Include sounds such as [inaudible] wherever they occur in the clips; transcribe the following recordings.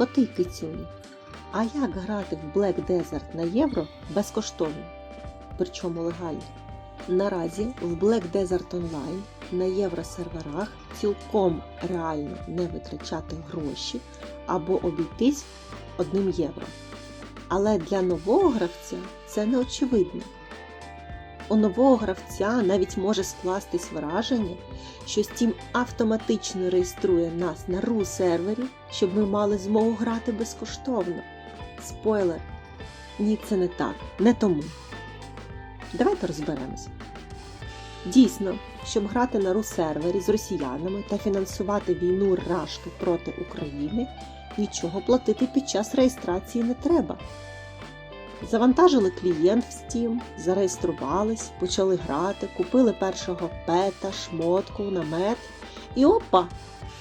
Коти кицюні. А як грати в Black Desert на євро безкоштовно? Причому легально? Наразі в Black Desert Online на євросерверах цілком реально не витрачати гроші або обійтись одним євро. Але для нового гравця це не очевидно. У нового гравця навіть може скластись враження, що Steam автоматично реєструє нас на RU сервері, щоб ми мали змогу грати безкоштовно. Спойлер. Ні, це не так, не тому. Давайте розберемося. Дійсно, щоб грати на RU сервері з росіянами та фінансувати війну Рашки проти України, нічого платити під час реєстрації не треба. Завантажили клієнт в Steam, зареєструвались, почали грати, купили першого пета, шмотку, намет. І опа!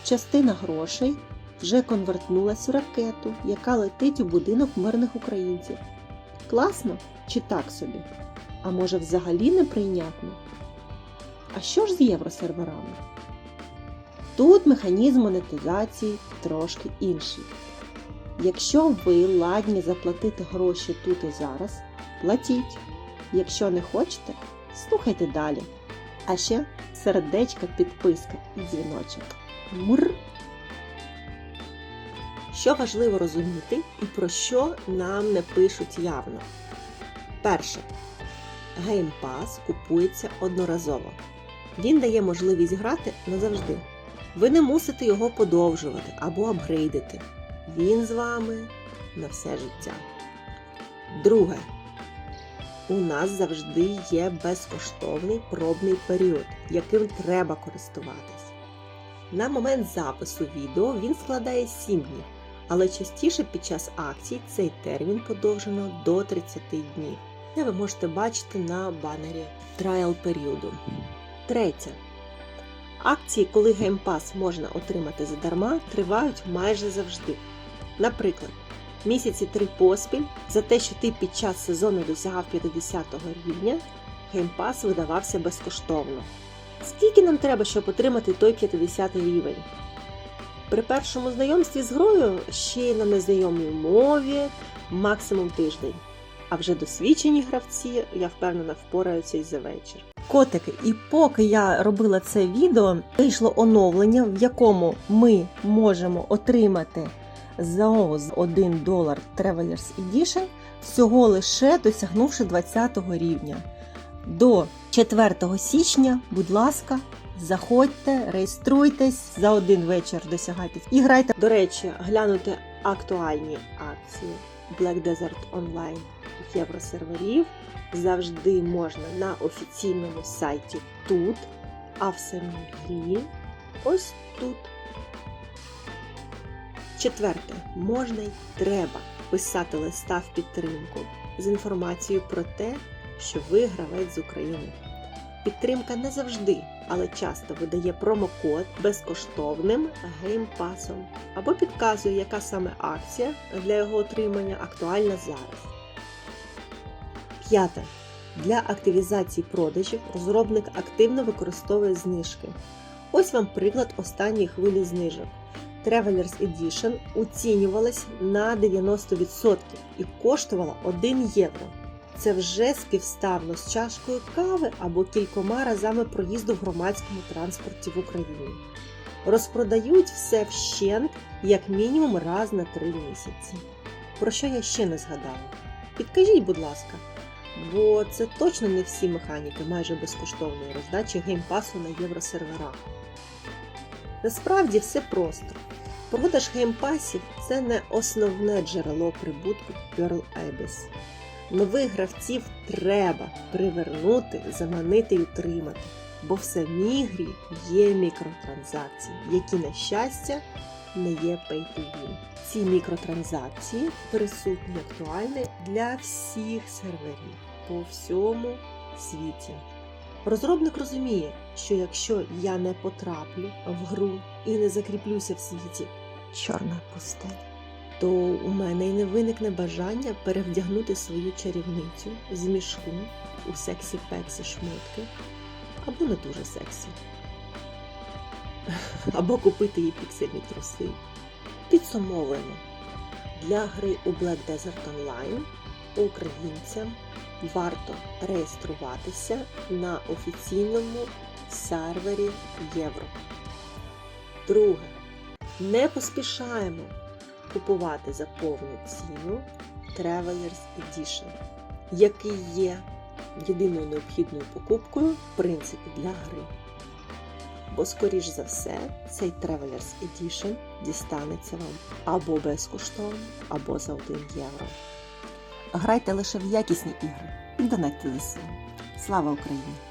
Частина грошей вже конвертнулась у ракету, яка летить у будинок мирних українців. Класно чи так собі? А може взагалі неприйнятно? А що ж з євросерверами? Тут механізм монетизації трошки інший. Якщо ви ладні заплатити гроші тут і зараз, платіть. Якщо не хочете, слухайте далі. А ще сердечка, підписка і дзвіночок. Мур! Що важливо розуміти і про що нам не пишуть явно. Перше. Game Pass купується одноразово. Він дає можливість грати назавжди. Ви не мусите його подовжувати або апгрейдити. Він з вами на все життя. Друге. У нас завжди є безкоштовний пробний період, яким треба користуватись. На момент запису відео він складає 7 днів, але частіше під час акцій цей термін подовжено до 30 днів. Це ви можете бачити на банері трайл періоду. Третє. Акції, коли Pass можна отримати задарма, тривають майже завжди. Наприклад, місяці три поспіль за те, що ти під час сезону досягав 50 рівня, Pass видавався безкоштовно. Скільки нам треба, щоб отримати той 50 рівень? При першому знайомстві з грою ще й на незнайомій мові максимум тиждень. А вже досвідчені гравці, я впевнена, впораються і за вечір. Котики, і поки я робила це відео, вийшло оновлення, в якому ми можемо отримати за ООЗ 1 долар Travelers Edition, всього лише досягнувши 20 рівня. До 4 січня, будь ласка, заходьте, реєструйтесь за один вечір досягайте і грайте. До речі, глянути актуальні акції Black Desert Online євросерверів завжди можна на офіційному сайті тут, а в самій грі ось тут. Четверте, можна й треба писати листа в підтримку з інформацією про те, що ви гравець з України. Підтримка не завжди, але часто видає промокод безкоштовним геймпасом або підказує, яка саме акція для його отримання актуальна зараз. П'яте. Для активізації продажів розробник активно використовує знижки. Ось вам приклад останньої хвилі знижок. Travelers Edition оцінювалась на 90% і коштувала 1 євро. Це вже співставно з чашкою кави або кількома разами проїзду в громадському транспорті в Україні. Розпродають все вщент як мінімум раз на 3 місяці. Про що я ще не згадала? Підкажіть, будь ласка, бо це точно не всі механіки майже безкоштовної роздачі геймпасу на євросерверах. Насправді все просто. Продаж геймпасів це не основне джерело прибутку Pearl Abyss. Нових гравців треба привернути, заманити і утримати, бо в самій грі є мікротранзакції, які, на щастя, не є pay-to-win. Ці мікротранзакції присутні актуальні для всіх серверів по всьому світі. Розробник розуміє, що якщо я не потраплю в гру і не закріплюся в світі чорна пустеля, то у мене й не виникне бажання перевдягнути свою чарівницю з мішку у сексі-пексі шмотки або не дуже сексі, [laughs] або купити їй піксельні труси. Підсумовуємо. Для гри у Black Desert Online українцям варто реєструватися на офіційному сервері Євро. Друге. Не поспішаємо купувати за повну ціну Travelers Edition, який є єдиною необхідною покупкою в принципі для гри. Бо, скоріш за все, цей Travelers Edition дістанеться вам або безкоштовно, або за 1 євро. Грайте лише в якісні ігри і донатьте ЗСУ. Слава Україні!